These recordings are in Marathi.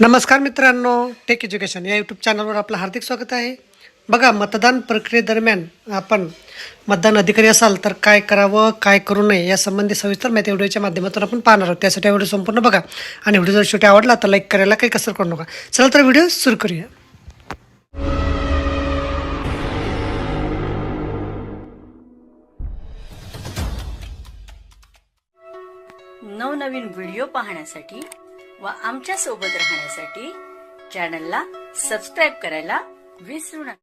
नमस्कार मित्रांनो टेक एज्युकेशन या यूट्यूब चॅनलवर आपलं हार्दिक स्वागत आहे. बघा मतदान प्रक्रियेदरम्यान आपण मतदान अधिकारी असाल तर काय करावं काय करू नये यासंबंधी सविस्तर माहिती व्हिडिओच्या माध्यमातून आपण पाहणार आहोत. त्यासाठी व्हिडिओ संपूर्ण बघा आणि व्हिडिओ जर शेवटी आवडला तर लाईक करायला काही कसर करू नका. चला तर व्हिडिओ सुरू करूया. नवनवीन व्हिडिओ पाहण्यासाठी व आमच्यासोबत राहण्यासाठी चॅनलला सबस्क्राईब करायला विसरू नका.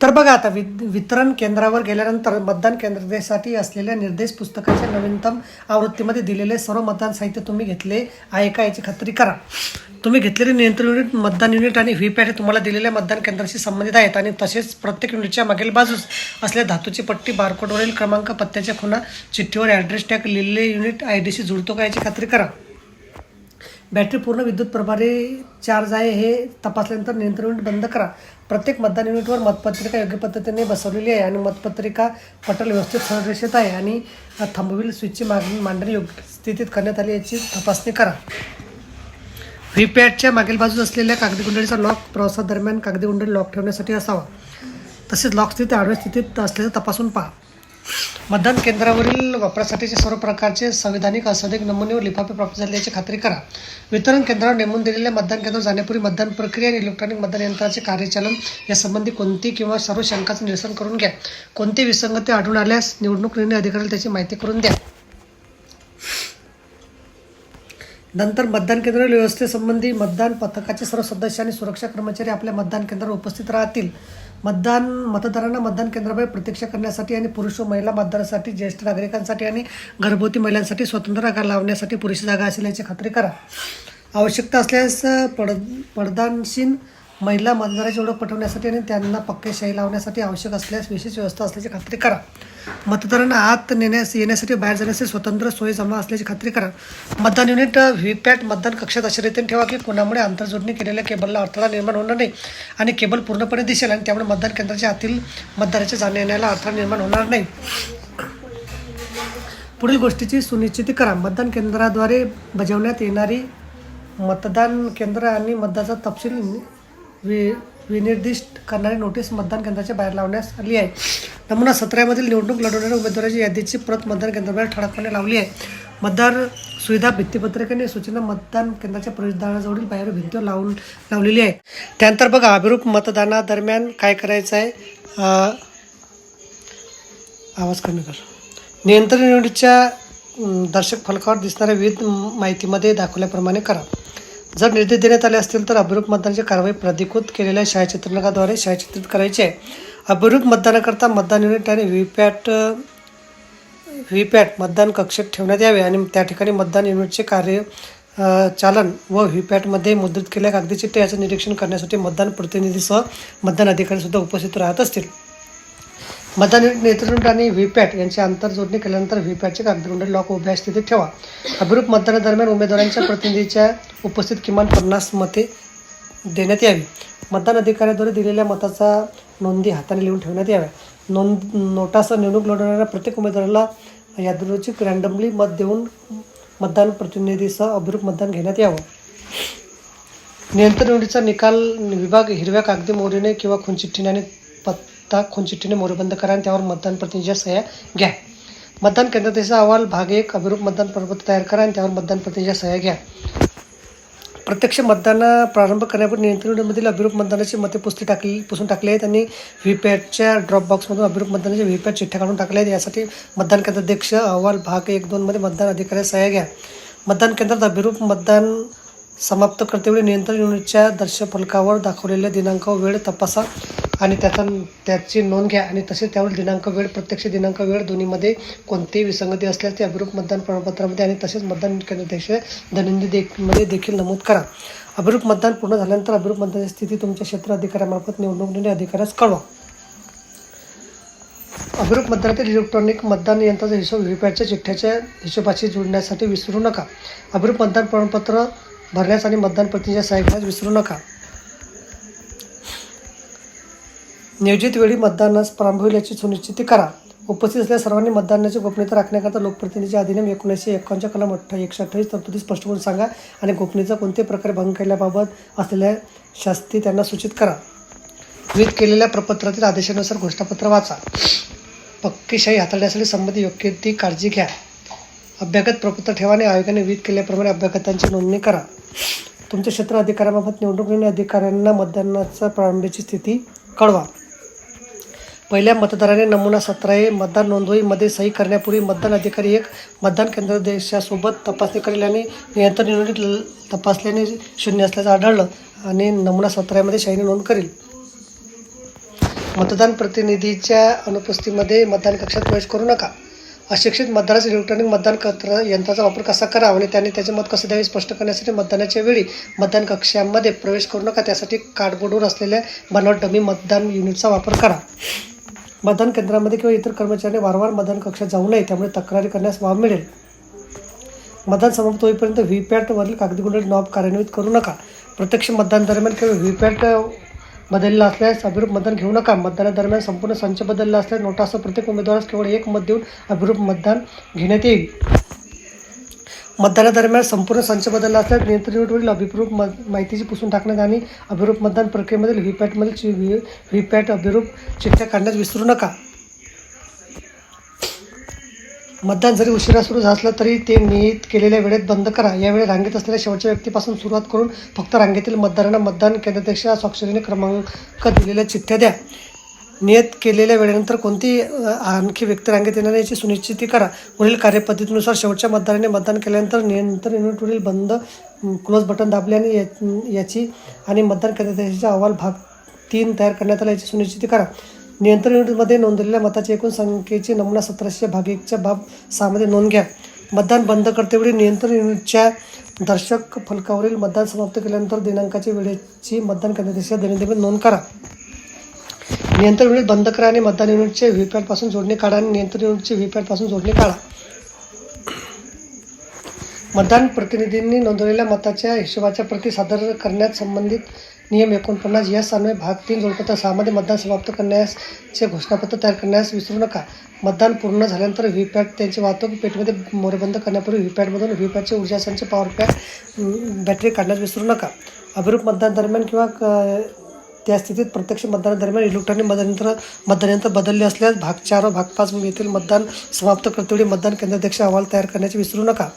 तर बघा आता वि वितरण केंद्रावर गेल्यानंतर मतदान केंद्रासाठी असलेल्या निर्देश पुस्तकाच्या नवीनतम आवृत्तीमध्ये दिलेले सर्व मतदान साहित्य तुम्ही घेतले आहे का याची खात्री करा. तुम्ही घेतलेले नियंत्रण युनिट मतदान युनिट आणि व्हीपॅट हे तुम्हाला दिलेल्या मतदान केंद्राशी संबंधित आहेत आणि तसेच प्रत्येक युनिटच्या मागील बाजूस असलेल्या धातूची पट्टी बारकोडवरील क्रमांक पत्त्याच्या खुणा चिठ्ठीवर ॲड्रेस टॅग लिहिलेले युनिट आय डीशी जुळतो का याची खात्री करा. बॅटरी पूर्ण विद्युत प्रभारी चार्ज आहे हे तपासल्यानंतर नियंत्रण युनिट बंद करा. प्रत्येक मतदान युनिटवर मतपत्रिका योग्य पद्धतीने बसवलेली आहे आणि मतपत्रिका पटल व्यवस्थित संरक्षित आहे आणि थांबवील स्विचची मागणी मांडणी योग्य स्थितीत करण्यात आली याची तपासणी करा. व्हीपॅडच्या मागील बाजूस असलेल्या कागदी गुंडळीचा लॉक प्रवासादरम्यान कागदी गुंडळी लॉक ठेवण्यासाठी असावा. तसेच लॉक स्थिती आडव्या स्थितीत असल्याचं तपासून पहा. मतदान केंद्रावरील वापरासाठीचे सर्व प्रकारचे संविधानिक असंधिक नमुने व लिफाफे प्राप्त झाल्याची खात्री करा. वितरण केंद्रावर नेमून दिलेल्या मतदान केंद्रावर जाण्यापूर्वी मतदान प्रक्रिया आणि इलेक्ट्रॉनिक मतदान यंत्राचे कार्यचालन यासंबंधी कोणती किंवा सर्व शंकाचं निरसन करून घ्या. कोणती विसंगती आढळून आल्यास निवडणूक निर्णय अधिकाऱ्याला त्याची माहिती करून द्या. नंतर मतदान केंद्र व्यवस्थेसंबंधी मतदान पथकाचे सर्व सदस्य आणि सुरक्षा कर्मचारी आपल्या मतदान केंद्रावर उपस्थित राहतील. मतदान मतदारांना मतदान केंद्राबाहेर प्रतीक्षा करण्यासाठी आणि पुरुष व महिला मतदारासाठी ज्येष्ठ नागरिकांसाठी आणि गर्भवती महिलांसाठी स्वतंत्र जागा लावण्यासाठी पुरेशी जागा असेल याची खात्री करा. आवश्यकता असल्यास पड पडदानशीन महिला मतदाराची ओळख पटवण्यासाठी आणि त्यांना पक्के शाही लावण्यासाठी आवश्यक असल्यास विशेष व्यवस्था असल्याची खात्री करा. मतदारांना आत नेण्यास येण्यासाठी बाहेर जाण्यासाठी स्वतंत्र सोयी जमा असल्याची खात्री करा. मतदान युनिट व्हीपॅट मतदान कक्षात अशा रीतीने ठेवा की कोणामुळे आंतरजोडणी केलेल्या केबलला अडथळा निर्माण होणार नाही आणि केबल पूर्णपणे दिसेल आणि त्यामुळे मतदान केंद्राच्या आतील मतदाराच्या जाण्या येण्याला अडथळा निर्माण होणार नाही. पुढील गोष्टीची सुनिश्चिती करा. मतदान केंद्राद्वारे बजावण्यात येणारी मतदान केंद्र आणि मतदाचा तपशील वि विनिर्दिष्ट करणारी नोटीस मतदान केंद्राच्या बाहेर लावण्यास आली आहे. नमुना सतरामधील निवडणूक लढवणाऱ्या उमेदवाराची यादीची प्रत मतदान केंद्राबाहेर ठळकपणे लावली आहे. मतदार सुविधा भित्तीपत्रकाने सूचना मतदान केंद्राच्या प्रवेशद्वाराजवळील बाहेर भिंतीवर लावून लावलेली आहे. त्यानंतर बघा अभिरूप मतदानादरम्यान काय करायचं आहे? आवाज कमी कर. नियंत्रण निवडीच्या दर्शक फलकावर दिसणाऱ्या विविध माहितीमध्ये दाखवल्याप्रमाणे करा. जर निर्देश देण्यात आले असतील तर अभिरूप मतदानाची कारवाई प्राधिकृत केलेल्या छायाचित्रणाद्वारे छायाचित्रित करायची. आहे अभिरूप मतदानाकरता मतदान युनिट आणि व्हीपॅट व्हीपॅट मतदान कक्षेत ठेवण्यात यावे आणि त्या ठिकाणी मतदान युनिटचे कार्य चालन व व्हीपॅटमध्ये मुद्रित केलेल्या कागदी चिठ्ठ्या याचं निरीक्षण करण्यासाठी मतदान प्रतिनिधीसह मतदान अधिकारी सुद्धा उपस्थित राहत असतील. मतदान नेतृत्व आणि व्हीपॅट यांची आंतरजोडणी केल्यानंतर व्हीपॅटचे कागदकुंडे लॉक उभ्या स्थितीत ठेवा. अभिरूप मतदानादरम्यान उमेदवारांच्या प्रतिनिधीच्या उपस्थित किमान पन्नास मते देण्यात यावी. मतदान अधिकाऱ्याद्वारे दिलेल्या मताचा नोंदी हाताने लिहून ठेवण्यात याव्या. नोंद नोटासह निवडणूक लढवणाऱ्या प्रत्येक उमेदवाराला यादृच्छिक रँडमली मत देऊन मतदान प्रतिनिधीसह अभिरूप मतदान घेण्यात यावं. नियंत्रण निवडीचा निकाल विभाग हिरव्या कागदी मोरीने किंवा खूनचिठ्ठीने आणि ता खूनचिठ्ठीने मोरेबंद करा आणि त्यावर मतदान प्रतिनिधीच्या सह्या घ्या. मतदान केंद्राचा अहवाल भाग एक अभिरूप मतदान प्रपत्र तयार करा आणि त्यावर मतदान प्रतिनिधीच्या सह्या घ्या. प्रत्यक्ष मतदान प्रारंभ करण्यापूर्वी नियंत्रणमधील अभिरूप मतदानाची मते पुस्ती टाकली पुसून टाकली आहेत आणि व्हीपॅटच्या ड्रॉप बॉक्समधून अभिरूप मतदानाचे व्हीपॅट चिठ्ठ्या काढून टाकल्या आहेत. यासाठी मतदान केंद्राध्यक्ष अहवाल भाग एक दोनमध्ये मतदान अधिकाऱ्या सह्या घ्या. मतदान केंद्रात अभिरूप मतदान समाप्त करतेवेळी नियंत्रण युनिटच्या दर्शफलकावर दाखवलेले दिनांक वेळ तपासा आणि त्याचा त्याची नोंद घ्या आणि तसेच त्यावर दिनांक वेळ प्रत्यक्ष दिनांक वेळ दोन्हीमध्ये कोणतीही विसंगती असल्यास ते अभिरूप मतदान प्रमाणपत्रामध्ये आणि तसेच मतदान केंद्राध्यक्ष दैनंदिन देखमध्ये देखील नमूद करा. अभिरूप मतदान पूर्ण झाल्यानंतर अभिरूप मतदानाची स्थिती तुमच्या क्षेत्र अधिकाऱ्यामार्फत निवडणूक निर्णय अधिकाऱ्यास कळवा. अभिरूप मतदानातील इलेक्ट्रॉनिक मतदान यंत्राचा हिशोब व्हीपॅटच्या चिठ्ठ्याच्या हिशोबाशी जोडण्यासाठी विसरू नका. अभिरूप मतदान प्रमाणपत्र भरण्यास आणि मतदान प्रतिनिधीच्या सह्या घेण्यास विसरू नका. नियोजित वेळी मतदानास प्रारंभ होईल याची सुनिश्चिती करा. उपस्थित असलेल्या सर्वांनी मतदानाची गोपनीयता राखण्याकरता लोकप्रतिनिधी अधिनियम एकोणीसशे एकावन्नच्या कलम अठ्ठा एकशे अठ्ठावीस तरतुदी स्पष्ट करून सांगा आणि गोपनीयता कोणत्याही प्रकारे भंग केल्याबाबत असलेल्या शास्ती त्यांना सूचित करा. विहित केलेल्या प्रपत्रातील आदेशानुसार घोषणापत्र वाचा. पक्कीशाही हाताळण्यासाठी संबंधित योग्य ती काळजी घ्या. अभ्यागत प्रपत्र ठेवाने आयोगाने विहित केल्याप्रमाणे अभ्यागतांची नोंदणी करा. तुमच्या क्षेत्र अधिकाऱ्यामार्फत निवडणूक निर्णय अधिकाऱ्यांना मतदानाचा प्रारंभीची स्थिती कळवा. पहिल्या मतदाराने नमुना सतराए मतदान नोंदवहीमध्ये सही करण्यापूर्वी मतदान अधिकारी एक मतदान केंद्र देशासोबत तपासणी करेल आणि नियंत्रण निवडणूक ल- तपासल्याने शून्य असल्याचं आढळलं आणि नमुना सतरामध्ये शाईने नोंद करेल. मतदान प्रतिनिधीच्या अनुपस्थितीमध्ये मतदान कक्षात प्रवेश करू नका. अशिक्षित मतदारास इलेक्ट्रॉनिक मतदान कत्र यंत्राचा वापर कसा करावा आणि त्यांनी त्याचे मत कसे द्यावे स्पष्ट करण्यासाठी मतदानाच्या वेळी मतदान कक्षामध्ये प्रवेश करू नका. त्यासाठी कार्डबोर्डवर असलेल्या बनावट डमी मतदान युनिटचा वापर करा. मतदान केंद्रामध्ये किंवा इतर कर्मचाऱ्यांनी वारंवार मतदान कक्षात जाऊ नये त्यामुळे तक्रारी करण्यास वाव मिळेल. मतदान समाप्त होईपर्यंत व्हीपॅटवरील कागदी गुंडे नॉब कार्यान्वित करू नका. प्रत्यक्ष मतदान दरम्यान किंवा व्हीपॅट बदलला असल्यास अभिरूप मतदान घेऊ नका. मतदानादरम्यान संपूर्ण संच बदलला असल्यास नोटासह प्रत्येक उमेदवारास केवळ एक मत देऊन अभिरूप मतदान घेण्यात येईल. मतदानादरम्यान संपूर्ण संच बदलला असल्यास नियंत्रण अभिरूप मत माहितीची पुसून टाकण्यात आणि अभिरूप मतदान प्रक्रियेमधील व्हीपॅटमधील व्ही व्हीपॅट अभिरूप चिठ्ठ्या काढण्यास विसरू नका. मतदान जरी उशिरा सुरू झालं असलं तरी ते नियत केलेल्या वेळेत बंद करा. यावेळी रांगेत असलेल्या शेवटच्या व्यक्तीपासून सुरुवात करून फक्त रांगेतील मतदारांना मतदान केंद्राध्यक्षा स्वाक्षरीने क्रमांक दिलेल्या चिठ्ठ्या द्या. नियत केलेल्या वेळेनंतर कोणती आणखी व्यक्ती रांगेत येणार याची सुनिश्चिती करा. वरील कार्यपद्धतीनुसार शेवटच्या मतदाराने मतदान केल्यानंतर नियंत्रण युनिटवरील बंद क्लोज बटन दाबल्याने याची आणि मतदान केंद्राध्यक्षाचा अहवाल भाग तीन तयार करण्यात आला याची सुनिश्चिती करा. नियंत्रण युनिटमध्ये नोंदवलेल्या मताच्या एकूण संख्येची नमुना सतराशे भाग एकच्या बाब सहामध्ये नोंद घ्या. मतदान बंद करतेवेळी नियंत्रण युनिटच्या दर्शक फलकावरील मतदान समाप्त केल्यानंतर दिनांकाच्या वेळेची मतदान केंद्राध्यक्षा दैनंदिन नोंद करा. नियंत्रण युनिट बंद करा आणि मतदान युनिटचे व्हीपॅटपासून जोडणी काढा आणि नियंत्रण युनिटचे व्हीपॅटपासून जोडणी काढा. मतदान प्रतिनिधींनी नोंदवलेल्या मताच्या हिशोबाच्या प्रती सादर करण्यात संबंधित नियम एकोणपन्नास या अन्वये भाग तीन जोडपत्र सहामध्ये मतदान समाप्त करण्याचे घोषणापत्र तयार करण्यास विसरू नका. मतदान पूर्ण झाल्यानंतर व्हीपॅट त्यांची वाहतूक पेटीमध्ये मोरेबंद करण्यापूर्वी व्हीपॅटमधून व्हीपॅटचे ऊर्जा संच पॉवर पॅक बॅटरी काढण्यास विसरू नका. अभिरूप मतदान दरम्यान किंवा क- त्या स्थितीत प्रत्यक्ष मतदानादरम्यान इलेक्ट्रॉनिक मतदानयंत्र मतदानयंत्र बदलले असल्यास भाग चार व भाग पाच येथील मतदान समाप्त करतेवेळी मतदान केंद्राध्यक्ष अहवाल तयार करण्याचे विसरू नका.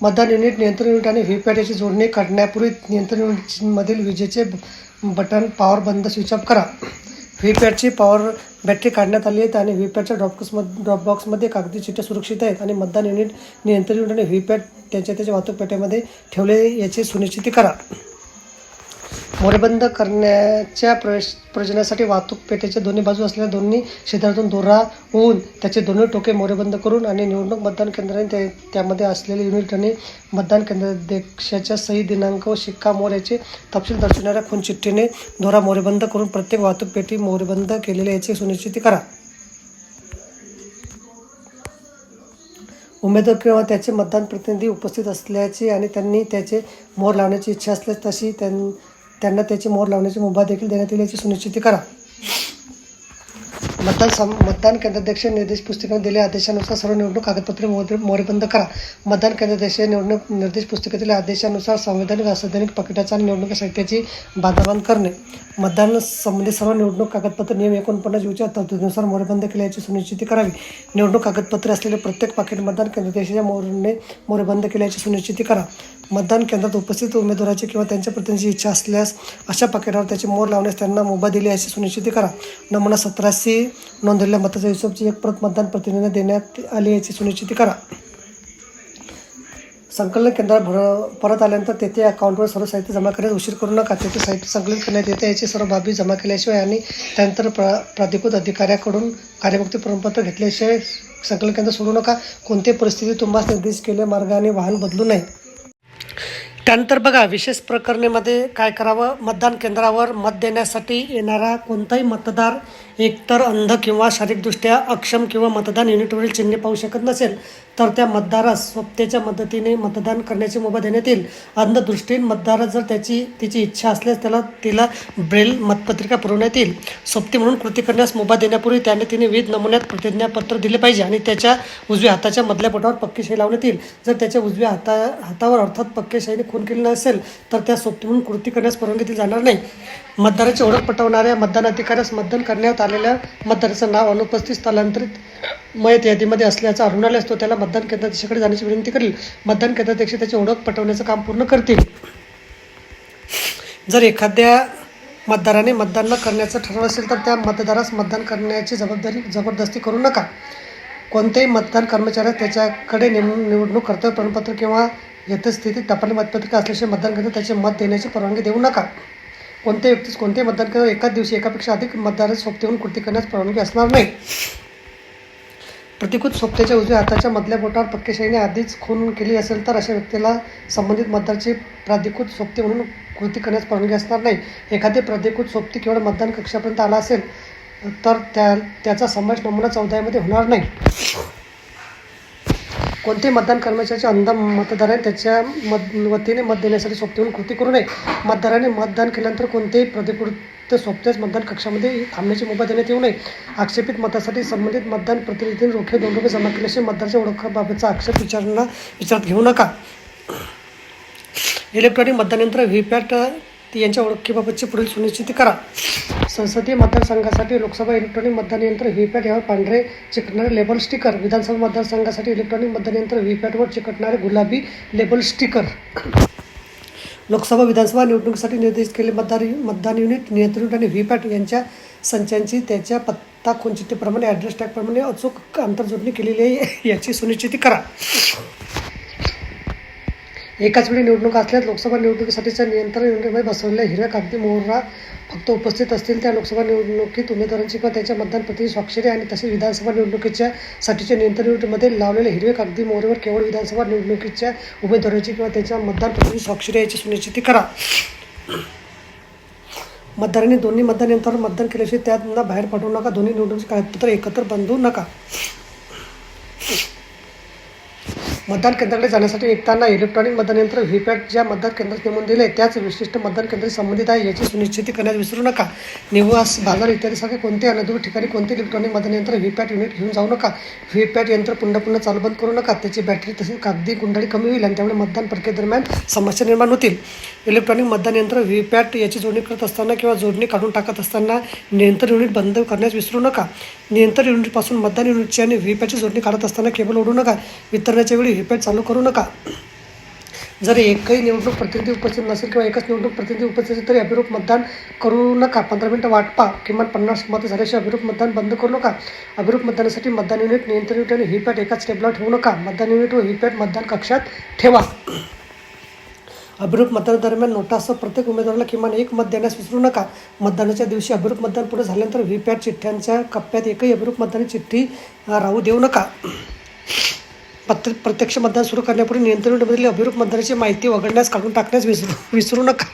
मतदान युनिट नियंत्रण युनिट आणि व्हीपॅटची जोडणी काढण्यापूर्वी नियंत्रण युनिटमधील विजेचे बटन पॉवर बंद स्विच ऑफ करा. व्हीपॅटची पॉवर बॅटरी काढण्यात आली आहे आणि व्हीपॅटच्या ड्रॉपबॉक्समध्ये ड्रॉपबॉक्समध्ये कागदी चिठ्ठ्या सुरक्षित आहेत आणि मतदान युनिट नियंत्रण युनिट आणि व्हीपॅट त्यांच्या त्याच्या वाहतूक पेट्यामध्ये ठेवले याची सुनिश्चिती करा. मोरेबंद करण्याच्या प्रवेश प्रयोजनासाठी वाहतूक पेठेच्या दोन्ही बाजू असलेल्या दोन्ही क्षेत्रातून दोरा होऊन त्याचे दोन्ही टोके मोरेबंद करून आणि निवडणूक मतदान केंद्राने त्या त्यामध्ये असलेले युनिट आणि मतदान केंद्राध्यक्षाच्या सही दिनांक व शिक्का मोर याचे तपशील दर्शवणाऱ्या खून चिठ्ठीने दोरा मोरेबंद करून प्रत्येक वाहतूक पेटी मोरेबंद केलेल्या याची सुनिश्चित करा. उमेदवार किंवा त्याचे मतदान प्रतिनिधी उपस्थित असल्याचे आणि त्यांनी त्याचे मोर लावण्याची इच्छा असल्यास तशी त्यां त्यांना त्याची मोहर लावण्याची मुभा देखील देण्यात येईल याची सुनिश्चिती करा. मतदान सम मतदान केंद्राध्यक्ष निर्देश पुस्तिकेने दिलेल्या आदेशानुसार सर्व निवडणूक कागदपत्रे मोरे मोरेबंद करा. मतदान केंद्राध्यक्ष निवडणूक निर्देश पुस्तिकेतील आदेशानुसार संवैधानिक असंवैधानिक पाकिटाचा आणि निवडणूक साहित्याची बाधाबांध करणे. मतदान संबंधित सर्व निवडणूक कागदपत्र नियम एकोणपन्नास यूच्या तरतुदीनुसार मोरेबंद केल्याची सुनिश्चिती करावी. निवडणूक कागदपत्रे असलेले प्रत्येक पाकिट मतदान केंद्राध्यक्षाच्या मोहरने मोरेबंद केल्याची सुनिश्चिती करा. मतदान केंद्रात उपस्थित उमेदवाराची किंवा त्यांच्या प्रतिनिधीची इच्छा असल्यास अशा पाकिटावर त्याची मोर लावण्यास त्यांना मुभा दिली याची सुनिश्चिती करा. नमुना सतराशे नोंदवलेल्या मताच्या हिशोबची एक प्रत मतदान प्रतिनिधींना देण्यात आली याची सुनिश्चिती करा. संकलन केंद्रात भर परत आल्यानंतर तेथे अकाउंटवर सर्व साहित्य जमा करण्यास उशीर करू नका. तेथे साहित्य संकलित करण्यात येते याची सर्व बाबी जमा केल्याशिवाय आणि त्यानंतर प्रा प्राधिकृत अधिकाऱ्याकडून कार्यमुक्ती प्रमाणपत्र घेतल्याशिवाय संकलन केंद्र सोडू नका. कोणत्याही परिस्थितीत तुम्हाला निर्देश केलेल्या मार्गाने वाहन बदलू नये. त्यानंतर बघा विशेष प्रकरणेमध्ये काय करावं? मतदान केंद्रावर मत देण्यासाठी येणारा कोणताही मतदार एकतर अंध किंवा शारीरिकदृष्ट्या अक्षम किंवा मतदान युनिटवरील चिन्हे पाहू शकत नसेल तर त्या मतदारास स्वप्तेच्या मदतीने मतदान करण्याची मुभा देण्यात येईल. अंधदृष्टीन मतदारास जर त्याची तिची इच्छा असल्यास त्याला तिला ब्रेल मतपत्रिका पुरवण्यात येईल. सोबती म्हणून कृती करण्यास मुभा देण्यापूर्वी त्याने तिने विविध नमुन्यात प्रतिज्ञापत्र दिले पाहिजे आणि त्याच्या उजव्या हाताच्या मधल्या बोटावर पक्केशाही लावण्यात येईल. जर त्याच्या उजव्या हाता हातावर अर्थात पक्केशाहीने खून केली नसेल तर त्या सोबती म्हणून कृती करण्यास परवानगी दिली जाणार नाही. मतदाराची ओळख पटवणाऱ्या मतदान अधिकाऱ्यास मतदान करण्यात आलेल्या मतदाराचं नाव अनुपस्थित स्थलांतरित मयत यादीमध्ये असल्याचा आढळून आल्यास तो त्याला मतदान केंद्राध्यक्षाकडे जाण्याची विनंती करेल. मतदान केंद्राध्यक्ष त्याची ओळख पटवण्याचं काम पूर्ण करतील. जर एखाद्या मतदाराने मतदान न करण्याचं ठरवलं असेल तर त्या मतदारास मतदान करण्याची जबाबदारी जबरदस्ती करू नका. कोणत्याही मतदान कर्मचाऱ्यास त्याच्याकडे नेमणूक निवडणूक कर्तव्य प्रमाणपत्र किंवा यथस्थितीत टपाली मतपत्रिका असल्याशिवाय मतदान केंद्र त्याचे मत देण्याची परवानगी देऊ नका. कोणत्याही व्यक्तीस कोणत्याही मतदान केंद्र एकाच दिवशी एकापेक्षा अधिक मतदार सोबती होऊन कृती करण्यास परवानगी असणार नाही. प्रतिकृत सोबत्याच्या उजव्या हाताच्या मधल्या बोटावर पक्केशाहीने आधीच खून केली असेल तर अशा व्यक्तीला संबंधित मतदारची प्राधिकृत सोबती म्हणून कृती करण्यास परवानगी असणार नाही. एखादी प्राधिकृत सोबती केवळ मतदान कक्षापर्यंत आला असेल तर त्या त्याचा समावेश नमुना चौदामध्ये होणार नाही. कोणतेही मतदान कर्मचाऱ्याचे अंध मतदाराने त्याच्या मत वतीने मत देण्यासाठी सोबतीहून कृती करू नये. मतदाराने मतदान केल्यानंतर कोणतेही प्रतिकृत सोबत्याच मतदान कक्षामध्ये थांबण्याची मुभा देण्यात येऊ नये. आक्षेपित मतासाठी संबंधित मतदान प्रतिनिधींनी रोखे दोन रुपये जमा केल्याशिवाय मतदाराच्या ओळखाबाबतचा आक्षेप विचारणा विचारात घेऊ नका. इलेक्ट्रॉनिक मतदान यंत्र व्हीपॅट ती यांच्या ओळखीबाबतची पुढील सुनिश्चिती करा. संसदीय मतदारसंघासाठी लोकसभा इलेक्ट्रॉनिक मतदान यंत्र व्हीपॅट यावर पांढरे चिकटणारे लेबल स्टिकर विधानसभा मतदारसंघासाठी इलेक्ट्रॉनिक मतदान यंत्र व्हीपॅटवर चिकटणारे गुलाबी लेबल स्टिकर. लोकसभा विधानसभा निवडणुकीसाठी निर्देशित केले मतदार मतदान युनिट नियंत्रण युनिट आणि व्हीपॅट यांच्या संचांची त्याच्या पत्ता खुंचितेप्रमाणे ॲड्रेस टॅगप्रमाणे अचूक आंतरजोडणी केलेली आहे याची सुनिश्चिती करा. एकाच वेळी निवडणूक असल्यास लोकसभा निवडणुकीसाठीच्या नियंत्रण युनिटमध्ये बसवलेल्या हिरव्या कागदी मोहरा फक्त उपस्थित असतील त्या लोकसभा निवडणुकीत उमेदवारांची किंवा त्यांच्या मतदान प्रतिनिधी स्वाक्षरी आणि तसेच विधानसभा निवडणुकीच्या साठीच्या नियंत्रणमध्ये लावलेल्या हिरव्या हिरवे कागदी मोहरेवर केवळ विधानसभा निवडणुकीच्या उमेदवाराची किंवा त्यांच्या मतदान प्रतिनिधी स्वाक्षरी याची सुनिश्चिती करा. मतदारांनी दोन्ही मतदान यंत्रावर मतदान केल्याशिवाय त्यांना बाहेर पाठवू नका. दोन्ही निवडणुकीचे कागदपत्र एकत्र बांधू नका. मतदान केंद्राकडे जाण्यासाठी निघताना इलेक्ट्रॉनिक मतदान यंत्र व्हीपॅट ज्या मतदान केंद्रात नेमून दिले त्याच विशिष्ट मतदान केंद्राशी संबंधित आहे याची सुनिश्चिती करण्यास विसरू नका. निवास बाजार इत्यादीसारखे कोणते अनधिकृत ठिकाणी कोणते इलेक्ट्रॉनिक मतदान यंत्र व्हीपॅट युनिट घेऊन जाऊ नका. व्हीपॅट यंत्र पुन्हा पुन्हा चालू बंद करू नका. त्याची बॅटरी तसेच कागदी गुंडाळी कमी होईल आणि त्यामुळे मतदान प्रक्रियेदरम्यान समस्या निर्माण होतील. इलेक्ट्रॉनिक मतदान यंत्र व्हीपॅट याची जोडणी करत असताना किंवा जोडणी काढून टाकत असताना नियंत्रण युनिट बंद करण्यास विसरू नका. नियंत्रण युनिटपासून मतदान युनिटची आणि व्हीपॅटची जोडणी काढत असताना केबल ओढू नका. वितरणाच्या वेळी व्हीपॅट चालू करू नका. जर एकही निवडणूक प्रतिनिधी उपस्थित नसेल किंवा एकच निवडणूक प्रतिनिधी उपस्थित असेल तरी अभिरूप मतदान करू नका. पंधरा मिनटं वाट पा किमान पन्नास मतं झाल्याशिवाय अभिरूप मतदान बंद करू नका. अभिरूप मतदानासाठी मतदान युनिट नियंत्रण युनिट आणि व्हीपॅट एकाच टेबलावर ठेवू नका. मतदान युनिट व व्हीपॅट मतदान कक्षात ठेवा. अभिरूप मतदानादरम्यान नोटासह प्रत्येक उमेदवाराला किमान एक मत देण्यास विसरू नका. मतदानाच्या दिवशी अभिरूप मतदान पुढे झाल्यानंतर व्हीपॅट चिठ्ठ्यांच्या कप्प्यात एकही अभिरूप मतदानी चिठ्ठी राहू देऊ नका. पत्र प्रत्यक्ष मतदान सुरू करण्यापूर्वी नियंत्रण युनिटमधील अभिरूप मतदानाची माहिती वगळण्यास काढून टाकण्यास विसरू विसरू नका.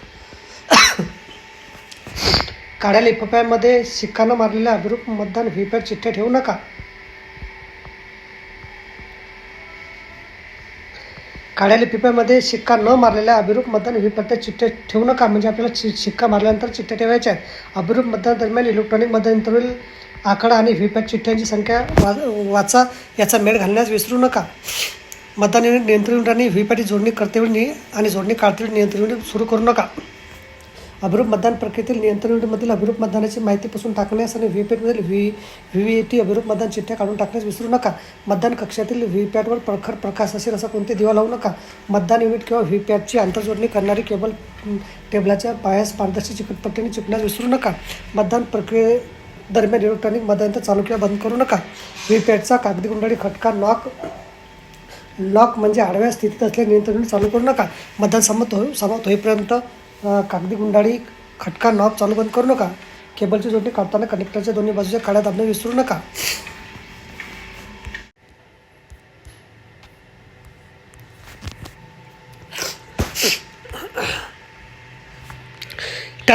काळ्या लिफाफ्यामध्ये शिक्कानं मारलेल्या अभिरूप मतदान व्हीपॅट चिठ्ठ्या ठेवू नका. काळ्या लिपिप्यामध्ये शिक्का न मारलेल्या अभिरूप मतदान व्हीपॅटच्या चिठ्ठ्या ठेवू नका. म्हणजे आपल्याला शि शिक्का मारल्यानंतर चिठ्ठ्या ठेवायच्या आहेत. अभिरूप मतदान दरम्यान इलेक्ट्रॉनिक मतदान यंत्रावरील आकडा आणि व्हीपॅट चिठ्ठ्यांची संख्या वा वाचा याचा मेळ घालण्यास विसरू नका. मतदान नियंत्रण युनिट व्हीपॅटची जोडणी करतेवेळी आणि जोडणी काढतेवेळी नियंत्रण युनिट सुरू करू नका. अभिरूप मतदान प्रक्रियेतील नियंत्रण युनिटमधील अभिरूप मतदानाची माहिती पुसून टाकण्यास आणि व्हीपॅटमधील व्ही व्ही व्ही टी अभिरूप मतदान चिठ्ठ्या काढून टाकण्यास विसरू नका. मतदान कक्षातील व्हीपॅटवर प्रखर प्रकाश असेल असा कोणते दिवा लावू नका. मतदान युनिट किंवा व्हीपॅटची आंतरजोडणी करणारी केबल टेबलाच्या पायास पारदर्शी चिकटपट्टीने चिकण्यास विसरू नका. मतदान प्रक्रिये दरम्यान इलेक्ट्रॉनिक मतदान चालू किंवा बंद करू नका. व्हीपॅटचा कागदी गुंडाळी खटका लॉक लॉक म्हणजे आडव्या स्थितीत असलेल्या नियंत्रण चालू करू नका. मतदान संमत हो समाप्त होईपर्यंत कागदी गुंडाळी खटका नॉब चालू बंद करू नका. केबलची जोडणी काढताना कनेक्टरच्या दोन्ही बाजूच्या काड्या दाबणे विसरू नका.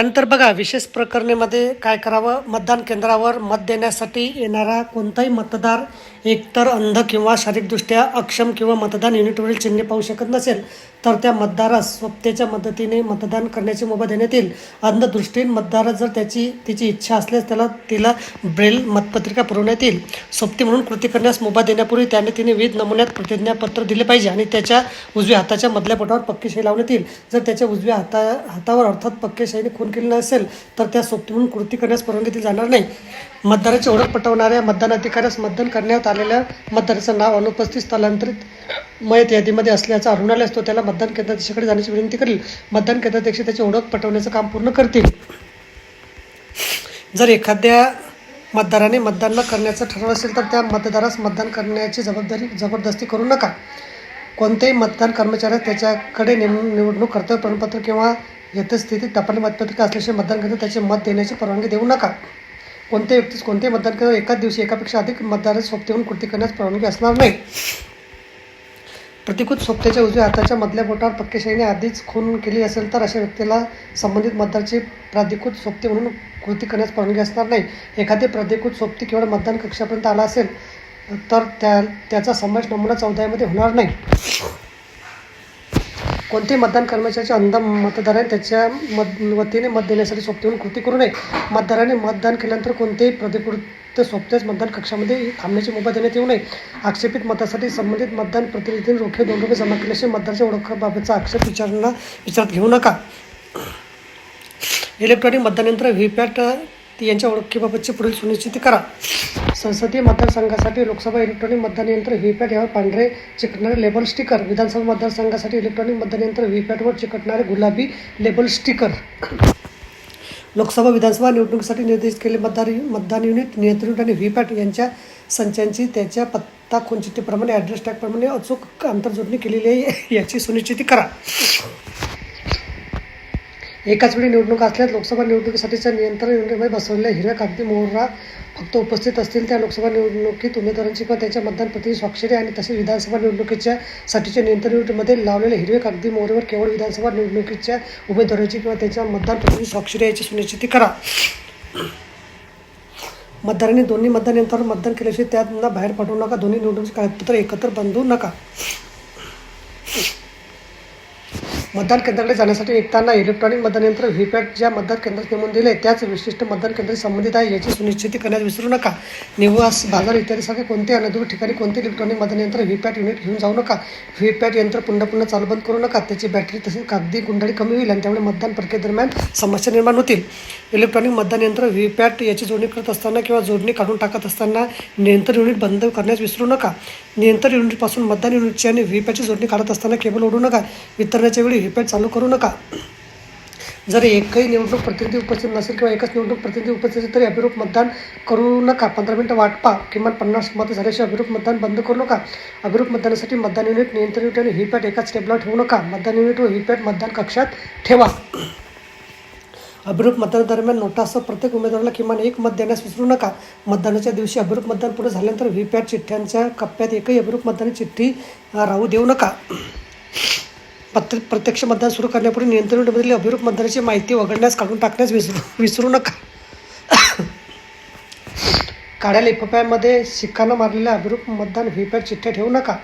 त्यानंतर बघा विशेष प्रकरणेमध्ये काय करावं? मतदान केंद्रावर मत देण्यासाठी येणारा कोणताही मतदार एकतर अंध किंवा शारीरिकदृष्ट्या अक्षम किंवा मतदान युनिटवरील चिन्हे पाहू शकत नसेल तर त्या मतदारास स्वप्तेच्या मदतीने मतदान करण्याची मुभा देण्यात येईल. अंधदृष्टीन मतदारास जर त्याची तिची इच्छा असल्यास त्याला तिला ब्रेल मतपत्रिका पुरवण्यात येईल. सोबती म्हणून कृती करण्यास मुभा देण्यापूर्वी त्याने तिने विविध नमुन्यात प्रतिज्ञापत्र दिले पाहिजे आणि त्याच्या उजव्या हाताच्या मधल्या बोटावर पक्केशाही लावण्यात येईल. जर त्याच्या उजव्या हाता हातावर अर्थात पक्केशाहीने खून केली नसेल तर त्या सोबती म्हणून कृती करण्यास परवानगी दिली जाणार नाही. मतदाराची ओळख पटवणाऱ्या मतदान अधिकाऱ्यास मतदान करण्यात आलेल्या मतदाराचं नाव अनुपस्थित स्थलांतरित मयत यादीमध्ये असल्याचा आढळून आल्यास तो त्याला मतदान केंद्राध्यक्षाकडे जाण्याची विनंती करेल. मतदान केंद्राध्यक्ष त्याची ओळख पटवण्याचं काम पूर्ण करतील. जर एखाद्या मतदाराने मतदान न करण्याचं ठरवलं असेल तर त्या मतदारास मतदान करण्याची जबाबदारी जबरदस्ती करू नका. कोणत्याही मतदान कर्मचाऱ्यास त्याच्याकडे नेमणूक निवडणूक कर्तव्य प्रमाणपत्र किंवा यथस्थितीत टपाली मतपत्रिका असल्याशिवाय मतदान करता त्याचे मत देण्याची परवानगी देऊ नका. कोणत्याही व्यक्तीस कोणत्याही मतदान केंद्र एकाच दिवशी एकापेक्षा अधिक मतदारास सोबतीहून कृती करण्यास परवानगी असणार नाही. प्रतिकृत सोबत्याच्या उजव्या हाताच्या मधल्या बोटावर पक्केशाहीने आधीच खून केली असेल तर अशा व्यक्तीला संबंधित मतदारची प्राधिकृत सोबती म्हणून कृती करण्यास परवानगी असणार नाही. एखादे प्राधिकृत सोबती केवळ मतदान कक्षापर्यंत आला असेल तर त्या त्याचा समावेश नमुना चौदामध्ये होणार नाही. कोणते मतदान कर्मचाऱ्याच्या अंध आहे त्याच्या मत वतीने मत देण्यासाठी सोबतीहून कृती करू नये. मतदाराने मतदान केल्यानंतर कोणतेही प्रतिकृत सोपत्याच मतदान कक्षामध्ये थांबण्याची मुभा देण्यात येऊ नये. आक्षेपित मतासाठी संबंधित मतदान प्रतिनिधींनी रोखे दोन रुपये जमा केल्याशी मतदाराच्या ओळखाबाबतचा आक्षेप विचारणा विचारात घेऊ नका. इलेक्ट्रॉनिक मतदान यंत्र व्हीपॅट यांच्या ओळखीबाबतची पुढील सुनिश्चित करा. संसदीय मतदारसंघासाठी लोकसभा इलेक्ट्रॉनिक मतदान यंत्र व्हीपॅट यावर पांढरे चिकटणारे लेबल स्टिकर. विधानसभा मतदारसंघासाठी इलेक्ट्रॉनिक मतदान यंत्र व्हीपॅटवर चिकटणारे गुलाबी लेबल स्टिकर. लोकसभा विधानसभा निवडणुकीसाठी निर्देशित केले मतदार मतदान युनिट नियंत्रण युनिट आणि व्हीपॅट यांच्या संचांची त्याच्या पत्ता खुंचितीप्रमाणे ॲड्रेस टॅगप्रमाणे अचूक आंतरजोडणी केलेली आहे याची सुनिश्चिती करा. एकाच वेळी निवडणूक असल्यास लोकसभा निवडणुकीसाठीच्या नियंत्रण योजनेमध्ये बसवलेल्या हिरव्या कागदी मोहरा फक्त उपस्थित असतील त्या लोकसभा निवडणुकीत उमेदवारांची किंवा त्यांच्या मतदान प्रतिनिधी स्वाक्षरी आणि तसेच विधानसभा निवडणुकीच्या साठीच्या नियंत्रण योजनेमध्ये लावलेले हिरवे कागदी मोहरीवर केवळ विधानसभा निवडणुकीच्या उमेदवाराची किंवा त्यांच्या मतदान प्रतिनिधी स्वाक्षरी याची सुनिश्चिती करा. मतदारांनी दोन्ही मतदान यंत्रावर मतदान केल्याशिवाय त्यांना बाहेर पाठवू नका. दोन्ही निवडणुकीचे कागदपत्र एकत्र बांधू नका. मतदान केंद्राकडे जाण्यासाठी निघताना इलेक्ट्रॉनिक मतदान यंत्र व्हीपॅट ज्या मतदान केंद्रात नेमून दिले त्याच विशिष्ट मतदान केंद्र संबंधित आहे याची सुनिश्चिती करण्यास विसरू नका. निवास बाजार इत्यादीसारखे कोणते अनधिकृत ठिकाणी कोणते इलेक्ट्रॉनिक मतदान यंत्र व्हीपॅट युनिट घेऊन जाऊ नका. व्हीपॅट यंत्र पुन्हा पुन्हा चालू बंद करू नका. त्याची बॅटरी तसेच कागदी गुंडाळी कमी होईल आणि त्यामुळे मतदान प्रक्रियेदरम्यान समस्या निर्माण होतील. इलेक्ट्रॉनिक मतदान यंत्र व्हीपॅट याची जोडणी करत असताना किंवा जोडणी काढून टाकत असताना नियंत्रण युनिट बंद करण्यास विसरू नका. नियंत्रण युनिटपासून मतदान युनिटची आणि व्हीपॅटची जोडणी काढत असताना केबल ओढू नका. वितरणाच्या वेळी व्हीपॅट चालू करू नका. जर एकही निवडणूक प्रतिनिधी उपस्थित नसेल किंवा एकच निवडणूक प्रतिनिधी उपस्थित असेल तरी अभिरूप मतदान करू नका. पंधरा मिनटं वाट पा किमान पन्नास मतं झाल्याशिवाय अभिरूप मतदान बंद करू नका. अभिरूप मतदानासाठी मतदान युनिट नियंत्रण युनिट आणि व्हीपॅट एकाच टेबलवर ठेवू नका. मतदान युनिट व व्हीपॅट मतदान कक्षात ठेवा. अभिरूप मतदानादरम्यान नोटासह प्रत्येक उमेदवाराला किमान एक मत देण्यास विसरू नका. मतदानाच्या दिवशी अभिरूप मतदान पूर्ण झाल्यानंतर व्हीपॅट चिठ्ठ्यांच्या कप्प्यात एकही अभिरूप मतदान चिठ्ठी राहू देऊ नका. पत्र प्रत्यक्ष मतदान सुरू करण्यापूर्वी नियंत्रण युनिटमधील अभिरूप मतदानाची माहिती वगळण्यास काढून टाकण्यास विसरू विसरू नका. काळ्या लिफाफ्यामध्ये शिक्कानं मारलेल्या अभिरूप मतदान व्हीपॅट चिठ्ठ्या ठेवू नका.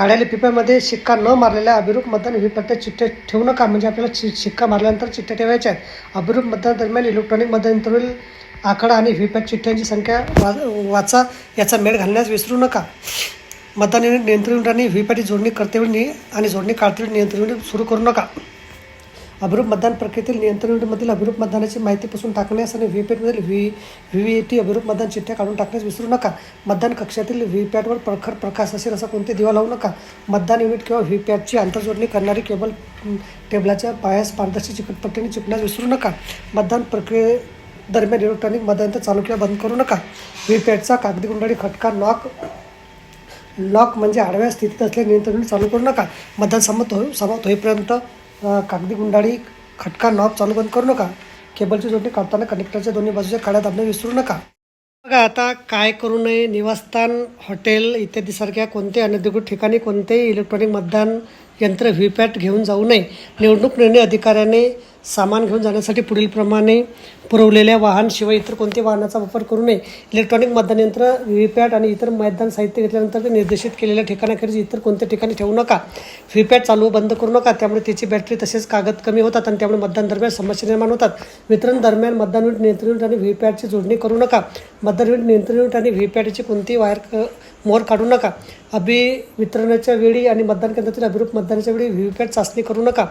काढायला पिपयामध्ये शिक्का न मारलेल्या अभिरूप मतदान व्हीपॅटच्या चिठ्ठ्या ठेवू नका. म्हणजे आपल्याला चि शिक्का मारल्यानंतर चिठ्ठ्या ठेवायच्या आहेत. अभिरूप मतदानादरम्यान इलेक्ट्रॉनिक मतदान आकडा आणि व्हीपॅट चिठ्ठ्यांची संख्या वा वाचा. याचा मेळ घालण्यास विसरू नका. मतदान नियंत्रण आणि व्हीपॅटची जोडणी करतेवेळी आणि जोडणी काढतेवेळी नियंत्रण सुरू करू नका. अभिरूप मतदान प्रक्रियेतील नियंत्रण युनिटमधील अभिरूप मतदानाची माहिती पासून टाकण्यास आणि व्हीपॅटमधील व्ही व्ही व्ही टी अभिरूप मतदान चिठ्ठ्या काढून टाकण्यास विसरू नका. मतदान कक्षातील व्ही पॅटवर प्रखर प्रकाश असेल असा कोणते दिवा लावू नका. मतदान युनिट किंवा व्ही पॅटची आंतरजोडणी करणारी केबल टेबलाच्या पायास पारदर्शी चिकटपट्टीने चिपण्यास विसरू नका. मतदान प्रक्रिये दरम्यान इलेक्ट्रॉनिक मतदान चालू किंवा बंद करू नका. व्ही पॅटचा कागदी गुंडाळी खटका नॉक लॉक म्हणजे आडव्या स्थितीत असलेले नियंत्रण चालू करू नका. मतदान समत हो समाप्त होईपर्यंत कागदी गुंडाळी खटका नॉब चालू बंद करू नका. केबलची जोडणी काढताना कनेक्टरच्या दोन्ही बाजूच्या काड्या दाबणे विसरू नका. बघा आता काय करू नये. निवासस्थान हॉटेल इत्यादीसारख्या कोणत्याही अनधिकृत ठिकाणी कोणतेही इलेक्ट्रॉनिक मतदान यंत्र व्हीपॅट घेऊन जाऊ नये. निवडणूक निर्णय अधिकाऱ्याने सामान घेऊन जाण्यासाठी पुढीलप्रमाणे पुरवलेल्या वाहनशिवाय इतर कोणत्या वाहनाचा वापर करू नये. इलेक्ट्रॉनिक मतदान यंत्र व्हीपॅट आणि इतर मतदान साहित्य घेतल्यानंतर ते निर्देशित केलेल्या ठिकाणाखेरीज इतर कोणत्या ठिकाणी ठेवू नका. व्हीपॅट चालू बंद करू नका. त्यामुळे त्याची बॅटरी तसेच कागद कमी होतात आणि त्यामुळे मतदान दरम्यान समस्या निर्माण होतात. वितरण दरम्यान मतदान युनिट नियंत्रण युनिट आणि व्हीपॅटची जोडणी करू नका. मतदान युनिट नियंत्रण युनिट आणि व्हीपॅटची कोणतीही वायर मोर मोहर काढू नका. अभि वितरणाच्या वेळी आणि मतदान केंद्रातील अभिरूप मतदानाच्या वेळी व्हीपॅट चाचणी करू नका.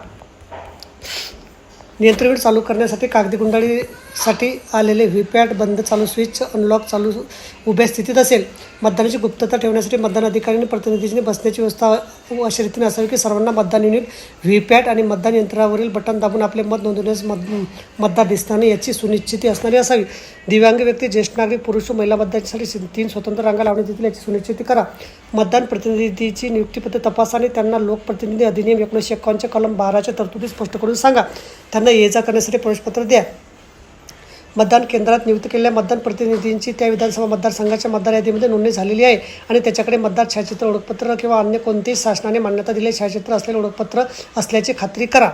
नियंत्रण चालू करण्यासाठी कागदी गुंडाळीसाठी आलेले व्हीपॅट बंद चालू स्विच अनलॉक चालू उभ्या स्थितीत असेल. मतदानाची गुप्तता ठेवण्यासाठी मतदान अधिकाऱ्यांनी प्रतिनिधींनी बसण्याची व्यवस्था अशा रीतीने असावी की सर्वांना मतदान युनिट व्हीपॅट आणि मतदान यंत्रावरील बटन दाबून आपले मत नोंदवण्यास मत मतदार दिसताना याची सुनिश्चिती असणारी असावी. दिव्यांग व्यक्ती ज्येष्ठ नागरिक पुरुष व महिला मतदानासाठी तीन स्वतंत्र रांगा लावण्यात येतील याची सुनिश्चिती करा. मतदान प्रतिनिधीची नियुक्तीपत्र तपासा आणि त्यांना लोकप्रतिनिधी अधिनियम एकोणीसशे एकावन्नच्या कलम बाराच्या तरतुदी स्पष्ट करून सांगा. त्यांना ये जा करण्यासाठी प्रवेशपत्र द्या. मतदान केंद्रात नियुक्त केलेल्या मतदान प्रतिनिधींची त्या विधानसभा मतदारसंघाच्या मतदार यादीमध्ये नोंदणी झालेली आहे आणि त्याच्याकडे मतदार छायाचित्र ओळखपत्र किंवा अन्य कोणतेही शासनाने मान्यता दिलेले छायाचित्र असलेले ओळखपत्र असल्याची खात्री करा.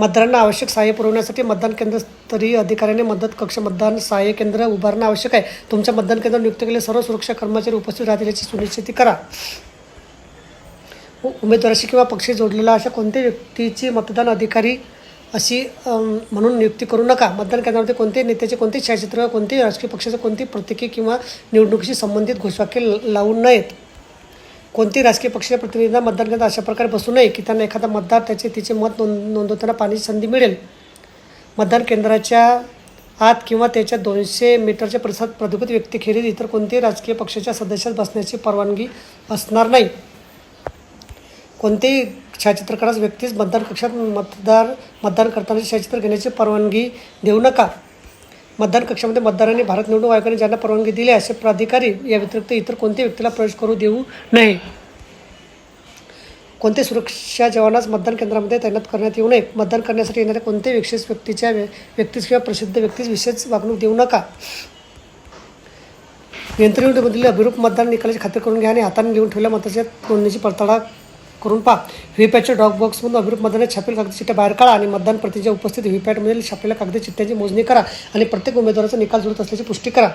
मतदारांना आवश्यक सहाय्य पुरवण्यासाठी मतदान केंद्र स्तरीय अधिकाऱ्याने मदत कक्ष मतदान सहाय्य केंद्र उभारणं आवश्यक आहे. तुमच्या मतदान केंद्र नियुक्त केलेले सर्व सुरक्षा कर्मचारी उपस्थित राहतील याची सुनिश्चिती करा. उ- उमेदवाराशी किंवा पक्षी जोडलेला अशा कोणत्याही व्यक्तीची मतदान अधिकारी अशी म्हणून नियुक्ती करू नका. मतदान केंद्रामध्ये कोणत्याही नेत्याचे कोणतेही छायाचित्र कोणत्याही राजकीय पक्षाचे कोणती प्रतिके किंवा निवडणुकीशी संबंधित घोषवाक्य लावू नयेत. कोणती राजकीय पक्षाच्या प्रतिनिधींना मतदान केंद्रात अशा प्रकारे बसू नये की त्यांना एखादा मतदार त्याचे तिचे मत नोंद नोंदवताना पाण्याची संधी मिळेल. मतदान केंद्राच्या आत किंवा त्याच्या दोनशे मीटरच्या परिसरात प्रतिबद्ध व्यक्तीखेरीज इतर कोणत्याही राजकीय पक्षाच्या सदस्यात बसण्याची परवानगी असणार नाही. कोणतेही छायाचित्रकारास व्यक्तीस मतदान कक्षात मतदार मतदान करताना छायाचित्र घेण्याची परवानगी देऊ नका. मतदान कक्षामध्ये मतदारांनी भारत निवडणूक आयोगाने ज्यांना परवानगी दिली असे प्राधिकारी या व्यतिरिक्त इतर कोणत्याही व्यक्तीला प्रवेश करू देऊ नये? कोणते सुरक्षा जवानास मतदान केंद्रामध्ये तैनात करण्यात येऊ नये? मतदान करण्यासाठी येणाऱ्या कोणत्याही विशेष व्यक्तीच्या व्य- व्यक्तीस किंवा प्रसिद्ध व्यक्तीस विशेष वागणूक देऊ नका. नियंत्रण अभिरूप मतदान निकालाची खात्री करून घ्या आणि हाताने लिहून ठेवल्या मताच्या नोंदणीची पडताळा करून पहा. व्हीपॅटच्या ड्रॉप बॉक्समधून अभिरूप मतदानात छापील कागदी चिठ्ठ्या बाहेर काढा आणि मतदान प्रतिच्या उपस्थित व्हीपॅटमधील छापलेल्या कागदी चिठ्ठ्यांची मोजणी करा आणि प्रत्येक उमेदवाराचा निकाल जुळत असल्याची पुष्टी करा.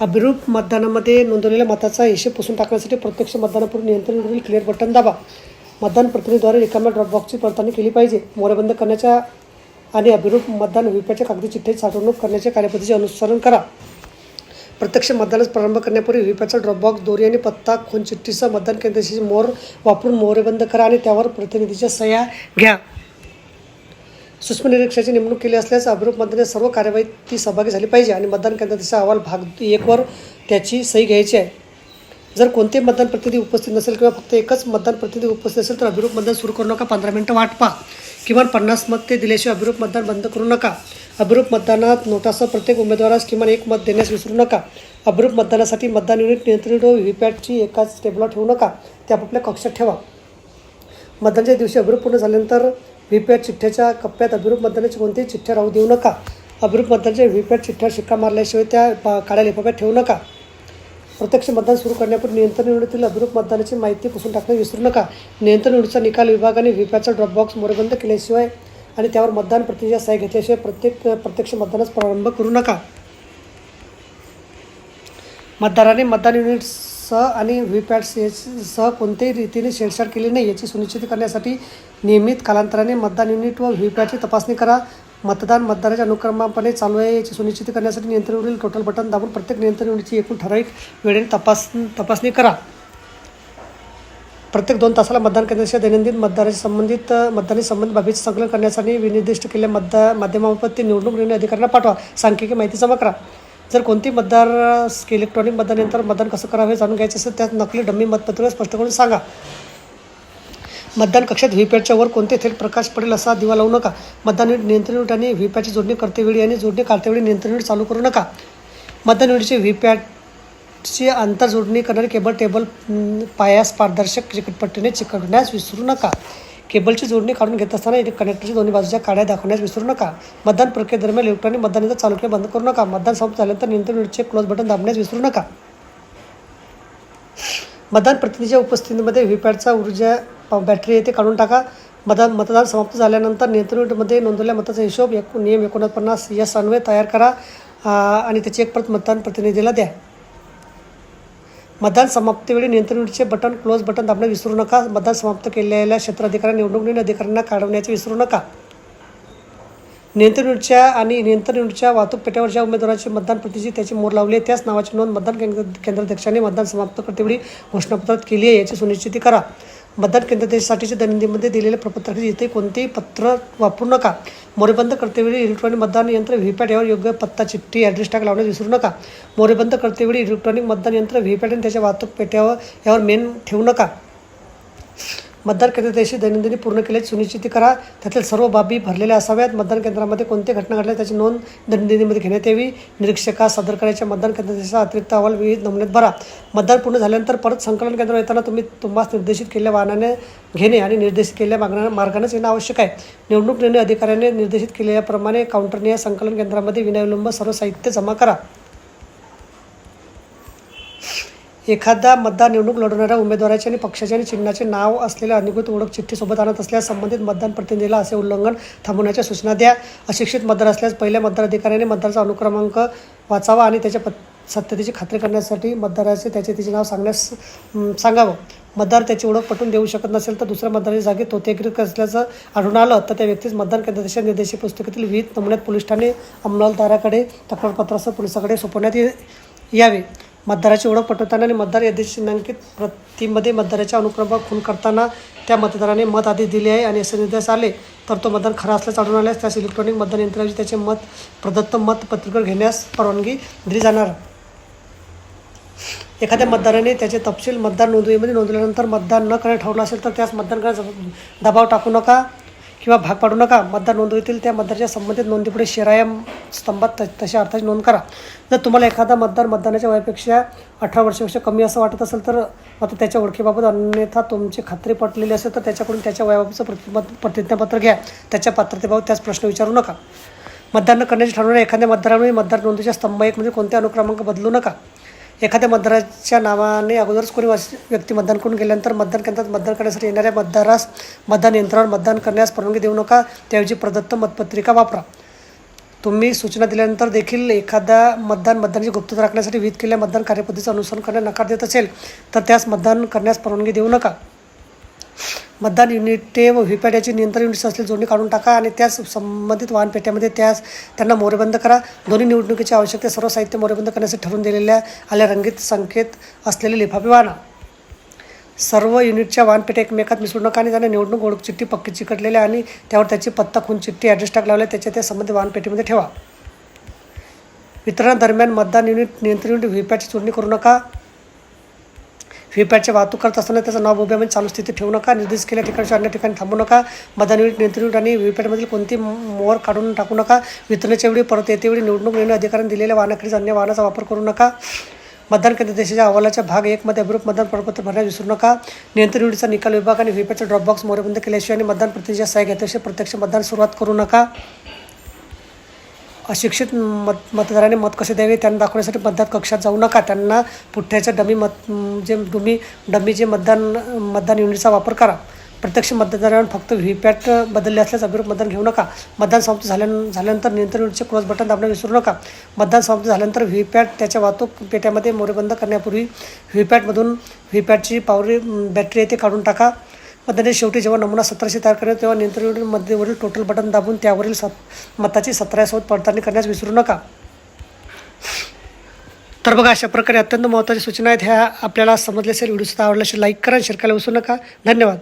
अभिरूप मतदानामध्ये नोंदवलेल्या मताचा हिशेब पुसून टाकण्यासाठी प्रत्यक्ष मतदानापूर्वी नियंत्रण क्लिअर बटन दाबा. मतदान प्रतिनिधीद्वारे रिकाम्या ड्रॉप बॉक्सची पडताळणी केली पाहिजे. मोरेबंद करण्याच्या आणि अभिरूप मतदान व्हीपॅटच्या कागदी चिठ्ठ्याची साठवणूक करण्याच्या कार्यपद्धतीचे अनुसरण करा. प्रत्यक्ष मतदानास प्रारंभ करण्यापूर्वी व्हीपॅचा ड्रॉपबॉक्स दोरी आणि पत्ता खून चिठ्ठीसह मतदान केंद्राशी मोर वापरून मोहरेबंद करा आणि त्यावर प्रतिनिधीच्या सह्या घ्या. सूक्ष्म निरीक्षाची नेमणूक केली असल्यास अभिरूप मतदानाच्या सर्व कार्यवाहीत ती सहभागी झाली पाहिजे आणि मतदान केंद्राचा अहवाल भाग एकवर त्याची सही घ्यायची आहे. जर कोणते मतदान प्रतिनिधी उपस्थित नसेल किंवा फक्त एकच मतदान प्रतिनिधी उपस्थित असेल तर अभिरूप मतदान सुरू करू नका. पंधरा मिनटं वाट पहा. किमान पन्नास मत ते दिल्याशिवाय अभिरूप मतदान बंद करू नका. अभिरूप मतदानात नोटासह प्रत्येक उमेदवारास किमान एक मत देण्यास विसरू नका. अभिरूप मतदानासाठी मतदान युनिट नियंत्रित व व्हीपॅटची एकाच टेबला ठेवू नका. ते आपापल्या कक्षात ठेवा. मतदानाच्या दिवशी अभिरूप पूर्ण झाल्यानंतर व्हीपॅट चिठ्ठ्याच्या कप्प्यात अभिरूप मतदानाची कोणतीही चिठ्ठ्या राहू देऊ नका. अभिरूप मतदानाच्या व्हीपॅट चिठ्ठ्या शिक्का मारल्याशिवाय त्या पा- काळ्या लिफाफ्यात ठेवू नका. प्रत्यक्ष मतदान सुरू करण्यापूर्वी नियंत्रण निवडीतील अभिरूप मतदानाची माहिती पुसून टाकणे विसरू नका. नियंत्रण निवडीचा निकाल विभागाने व्हीपॅटचा ड्रॉपबॉक्स मोरबंद केल्याशिवाय आणि त्यावर मतदान प्रतिज्ञा सह्या घेतल्याशिवाय प्रत्येक प्रत्यक्ष मतदानास प्रारंभ करू नका. मतदाराने मतदान युनिट्ससह आणि व्हीपॅटसह कोणत्याही रीतीने छेडछाड केली नाही याची सुनिश्चित करण्यासाठी नियमित कालांतराने मतदान युनिट व व्हीपॅटची तपासणी करा. मतदान मतदाराच्या अनुक्रमापणे चालू आहे याची सुनिश्चित करण्यासाठी नियंत्रणवरील टोटल बटन दाबून प्रत्येक नियंत्रण युनिटची एकूण ठराविक वेळेने तपास तपासणी करा. प्रत्येक दोन तासाला मतदान केंद्राच्या दैनंदिन मतदाराशी संबंधित मतदानाशी मतदानी संबंधित बाबीचे संकलन करण्यासाठी विनिर्दिष्ट केलेल्या मतदा माध्यमामार्फत ते निवडणूक निर्णय अधिकाऱ्यांना पाठवा. सांख्यिकी माहिती जमा करा. जर कोणती मतदार इलेक्ट्रॉनिक मतदान यंत्र मतदान कसं करावं हे जाणून घ्यायचे असेल त्यात नकली डम्मी मतपत्र स्पष्ट करून सांगा. मतदान कक्षात व्हीपॅटच्या वर कोणते थेट प्रकाश पडेल असा दिवा लावू नका. मतदान नियंत्रण युनिट आणि व्हीपॅटची जोडणी करतेवेळी आणि जोडणी काढतेवेळी नियंत्रण युनिट चालू करू नका. मतदान युनिटचे व्हीपॅट चे जोडणी करणारे केबल टेबल पायास पारदर्शक चिकटपट्टीने चिकटण्यास विसरू नका. केबलची जोडणी काढून घेत असताना कनेक्टरच्या दोन्ही बाजूच्या काड्या दाखवण्यास विसरू नका. मतदान प्रक्रियेदरम्यान इलेक्ट्रॉनिक मतदान यंत्र चालू किंवा बंद करू नका. मतदान समाप्त झाल्यानंतर नियंत्रण युनिटचे क्लोज बटन दाबण्यास विसरू नका. मतदान प्रतिनिधीच्या उपस्थितीमध्ये व्हीपॅडचा ऊर्जा बॅटरी येथे काढून टाका. मतदान मतदान समाप्त झाल्यानंतर नियंत्रण युनिटमध्ये नोंदवलेल्या मताचा हिशोब एक नियम एकोणपन्नास यस अन्वय तयार करा. आणि त्याची एक परत मतदान प्रतिनिधीला द्या. मतदान समाप्तीवेळी नियंत्रणचे बटन क्लोज बटन दाबणे विसरू नका. मतदान समाप्त केलेल्या क्षेत्र अधिकारी निवडणूक अधिकाऱ्यांना काढवण्याचे विसरू नका. नियंत्रण युनिटच्या आणि नियंत्रण युनिटच्या वाहतूक पेट्यावर ज्या उमेदवाराचे मतदान प्रतिची त्याची मोर लावली त्याच नावाची नोंद मतदान केंद्र केंद्राध्यक्षांनी मतदान समाप्त करतेवेळी घोषणापत्रात केली आहे याची सुनिश्चिती करा. मतदान केंद्राध्यक्षासाठीचे दैनंदिनमध्ये दिलेले प्रपत्राचे इथे कोणतेही पत्र वापरू नका. मोरेबंद करतेवेळी इलेक्ट्रॉनिक मतदान यंत्र व्हीपॅट यावर योग्य पत्ता चिठ्ठी ॲड्रेस टॅग लावण्यास विसरू नका. मोरेबंद करतेवेळी इलेक्ट्रॉनिक मतदान यंत्र व्हीपॅट आणि त्याच्या वाहतूक पेट्यावर यावर मेन ठेवू नका. मतदान केंद्राची दैनंदिनी पूर्ण केल्याची सुनिश्चिती करा. त्यातील सर्व बाबी भरलेल्या असाव्यात. मतदान केंद्रामध्ये कोणत्या घटना घडल्या त्याची नोंद दैनंदिनीमध्ये घेण्यात यावी. निरीक्षकास सादर करायच्या मतदान केंद्राचा अतिरिक्त अहवाल विविध नमुन्यात भरा. मतदान पूर्ण झाल्यानंतर परत संकलन केंद्र येताना तुम्ही तुम्हाला निर्देशित केलेल्या वाहनाने घेणे आणि निर्देशित केलेल्या मागण्या मार्गानेच येणं आवश्यक आहे. निवडणूक निर्णय अधिकाऱ्याने निर्देशित केलेल्याप्रमाणे काउंटरने या संकलन केंद्रामध्ये विनाविलंब सर्व साहित्य जमा करा. एखादा मतदार निवडणूक लढवणाऱ्या उमेदवाराचे आणि पक्षाचे आणि चिन्हाचे नाव असलेल्या अधिकृत ओळख चिठ्ठी सोबत आणत असल्यास संबंधित मतदान प्रतिनिधीला असे उल्लंघन थांबवण्याच्या सूचना द्या. अशिक्षित मतदार असल्यास पहिल्या मतदार अधिकाऱ्याने मतदाराचा अनुक्रमांक वाचावा आणि त्याच्या पत सत्यतेची खात्री करण्यासाठी मतदाराचे त्याचे तिचे नाव सांगण्यास सांगावं. मतदार त्याची ओळख पटवून देऊ शकत नसेल तर दुसऱ्या मतदाराच्या जागी तोतेगिरी असल्याचं आढळून आलं तर त्या व्यक्तीस मतदान केंद्राच्या निर्देशित पुस्तकातील विविध नमुन्यात पोलीस ठाणे अंमलदाराकडे तक्रारपत्रासह पोलिसाकडे सोपवण्यात ये- यावे. मतदाराची ओळख पटवताना आणि मतदार यादी चिन्हांकित प्रतीमध्ये मतदाराच्या अनुक्रमांक खून करताना त्या मतदाराने मत आधी दिले आहे आणि असे निर्देश आले तर तो मतदान खरा असल्याचं आढळून आल्यास त्यास इलेक्ट्रॉनिक मतदान यंत्राऐवजी त्याचे मत प्रदत्त मत पत्रिकेवर घेण्यास परवानगी दिली जाणार. एखाद्या मतदाराने त्याचे तपशील मतदार नोंदणीमध्ये नोंदवल्यानंतर मतदान न करणे ठरवलं असेल तर त्यास मतदान करण्याचा दबाव टाकू नका. किंवा भाग पाडू नका मतदार नोंदणीतील त्या मतदाराच्या संबंधित नोंदीपुढे शिराया स्तंभात त- तशा अर्थाची नोंद करा. जर तुम्हाला एखादा मतदार मतदानाच्या वयापेक्षा अठरा वर्षापेक्षा कमी असं वाटत असेल तर मात्र त्याच्या ओळखीबाबत अन्यथा तुमची खात्री पटलेली असेल तर त्याच्याकडून त्याच्या वयाबाबतचं प्रतिमत प्रतिज्ञापत्र घ्या. त्याच्या पात्रतेबाबत त्याच प्रश्न विचारू नका. मतदान करण्याचे ठरवणाऱ्या एखाद्या मतदारामुळे मतदार नोंदीच्या स्तंभ एक म्हणजे कोणत्या अनुक्रमांक बदलू नका. एखाद्या मतदाराच्या नावाने अगोदरच कोणी व्यक्ती मतदान करून गेल्यानंतर मतदान केंद्रात मतदान करण्यासाठी येणाऱ्या मतदारास मतदान यंत्रावर मतदान करण्यास परवानगी देऊ नका. त्याऐवजी प्रदत्त मतपत्रिका वापरा. तुम्ही सूचना दिल्यानंतर देखील एखादा मतदान मतदानाची गुप्तता राखण्यासाठी विहित केलेल्या मतदान कार्यपद्धतीचं अनुसरण करण्यास नकार देत असेल तर त्यास मतदान करण्यास परवानगी देऊ नका. मतदान युनिटे व व्हीपॅट्याचे नियंत्रण युनिट्स असलेली जोडणी काढून टाका आणि त्यास संबंधित वाहनपेट्यामध्ये त्यास त्यांना मोरेबंद करा. दोन्ही निवडणुकीची आवश्यकता सर्व साहित्य मोरेबंद करण्यासाठी ठरवून दिलेल्या आल्या रंगीत संकेत असलेले लिफाफे वाहना सर्व युनिटच्या वाहनपेट्या एकमेकात मिसळू नका आणि त्यांना निवडणूक ओळख चिठ्ठी पक्की चिकटलेल्या आणि त्यावर त्याची पत्ता खून चिठ्ठी ॲड्रेस टाक लावल्या त्याच्या त्या संबंधित वाहनपेटीमध्ये ठेवा. वितरणादरम्यान मतदान युनिट नियंत्रण युनिट व्हीपॅटची जोडणी करू नका. व्हीपॅटची वाहतूक करत असताना त्याचं नाव उभ्यामध्ये चालू स्थिती ठेवू नका. निर्देश केल्या ठिकाणच्या अन्य ठिकाणी थांबू नका. मतदान युनिट नियंत्रण आणि व्हीपॅटमधील कोणती मोहर काढून टाकू नका. वितरणाच्या वेळी परत येतेवेळी निवडणूक निर्णय अधिकाऱ्यांनी दिलेल्या वाहनाखेरीज अन्य वाहनाचा वापर करू नका. मतदान केंद्र देशाच्या अहवालाच्या भाग एकमध्ये अभिरूप मतदान प्रपत्र भरण्यास विसरू नका. नियंत्रण युनिटचा निकाल विभाग आणि व्हीपॅटचा ड्रॉपबॉक्स मोरेबंद केल्याशिवाय आणि मतदान प्रतिनिधीच्या सहाय्य घेतल्याशिवाय प्रत्यक्ष मतदान सुरुवात करू नका. अशिक्षित मत मतदाराने मत कसे द्यावे? त्यांना दाखवण्यासाठी मतदान कक्षात जाऊ नका. त्यांना पुठ्ठ्याच्या डमी मत जे डुमी डमी जे मतदान मतदान युनिटचा वापर करा. प्रत्यक्ष मतदारांवर फक्त व्हीपॅट बदलले असल्यास अभिरूप मतदान घेऊ नका. मतदान समाप्त झाल्या झाल्यानंतर नियंत्रण युनिटचे क्रॉस बटन दाबणं विसरू नका. मतदान समाप्त झाल्यानंतर व्हीपॅट त्याच्या वाहतूक पेट्यामध्ये मोरेबंद करण्यापूर्वी व्हीपॅटमधून व्हीपॅटची पावरी बॅटरी येथे काढून टाका. मतदानाच्या शेवटी जेव्हा नमुना सतराशे तयार करेल तेव्हा नियंत्रण युनिटमध्ये वरील टोटल बटन दाबून त्यावरील सत मताची सतरासोबत पडताळणी करण्यास विसरू नका. तर बघा अशा प्रकारे अत्यंत महत्त्वाच्या सूचना आहेत. ह्या आपल्याला समजल्या असेल व्हिडिओ सुद्धा आवडला असेल लाईक करा शेअर करायला विसरू नका. धन्यवाद.